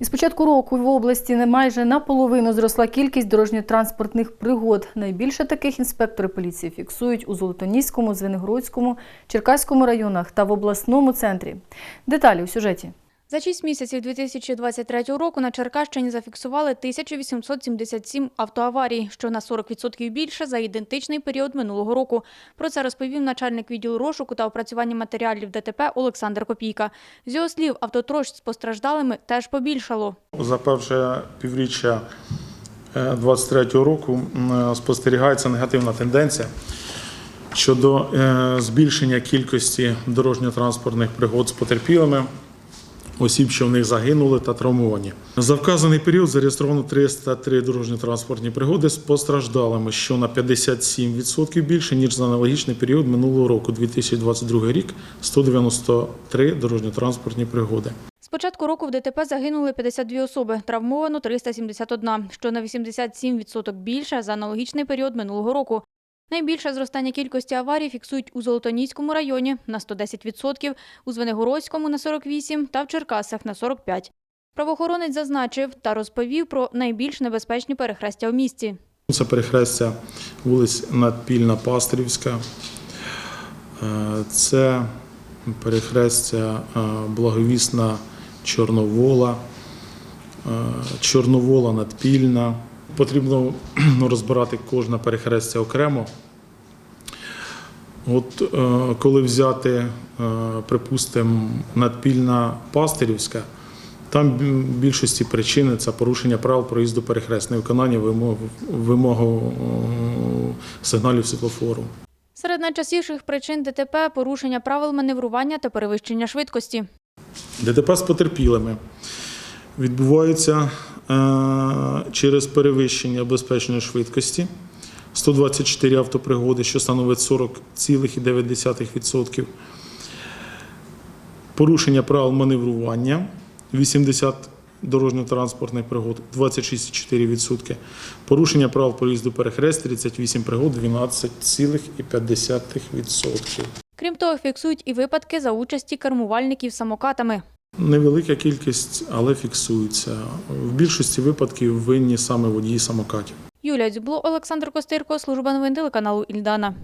Із початку року в області не майже наполовину зросла кількість дорожньо-транспортних пригод. Найбільше таких інспектори поліції фіксують у Золотоніському, Звенигородському, Черкаському районах та в обласному центрі. Деталі у сюжеті. За 6 місяців 2023 року на Черкащині зафіксували 1877 автоаварій, що на 40% більше за ідентичний період минулого року. Про це розповів начальник відділу розшуку та опрацювання матеріалів ДТП Олександр Копійка. З його слів, автотрощ з постраждалими теж побільшало. За перше півріччя 2023 року спостерігається негативна тенденція щодо е, збільшення кількості дорожньо-транспортних пригод з потерпілими, осіб, що в них загинули та травмовані. За вказаний період зареєстровано 303 дорожньо-транспортні пригоди з постраждалими, що на 57% більше, ніж за аналогічний період минулого року, 2022 рік, 193 дорожньо-транспортні пригоди. З початку року в ДТП загинули 52 особи, травмовано 371, що на 87% більше за аналогічний період минулого року. Найбільше зростання кількості аварій фіксують у Золотоніському районі на 110%, у Звенигородському на 48% та в Черкасах на 45%. Правоохоронець зазначив та розповів про найбільш небезпечні перехрестя у місті. Це перехрестя вулиць Надпільна Пастрівська. Е, Це перехрестя е, Благовісна Чорновола, е, Чорновола Надпільна. Потрібно розбирати кожне перехрестя окремо. От е, коли взяти, е, припустимо, Надпільна Пастирівська, там в більшості причини це порушення правил проїзду перехрест, невиконання вимог, вимогу е, сигналів світлофору. Серед найчастіших причин ДТП – порушення правил маневрування та перевищення швидкості. ДТП з потерпілими відбуваються е, через перевищення безпечної швидкості. 124 автопригоди, що становить 40,9%. Порушення правил маневрування 80 дорожньо-транспортних пригод 26,4%. Порушення правил проїзду перехрест 38 пригод 12,5%. Крім того, фіксують і випадки за участі кермувальників самокатами. Невелика кількість, але фіксується. В більшості випадків винні саме водії самокатів. Юлія Дзюбло, Олександр Костирко, служба новин телеканалу Ільдана.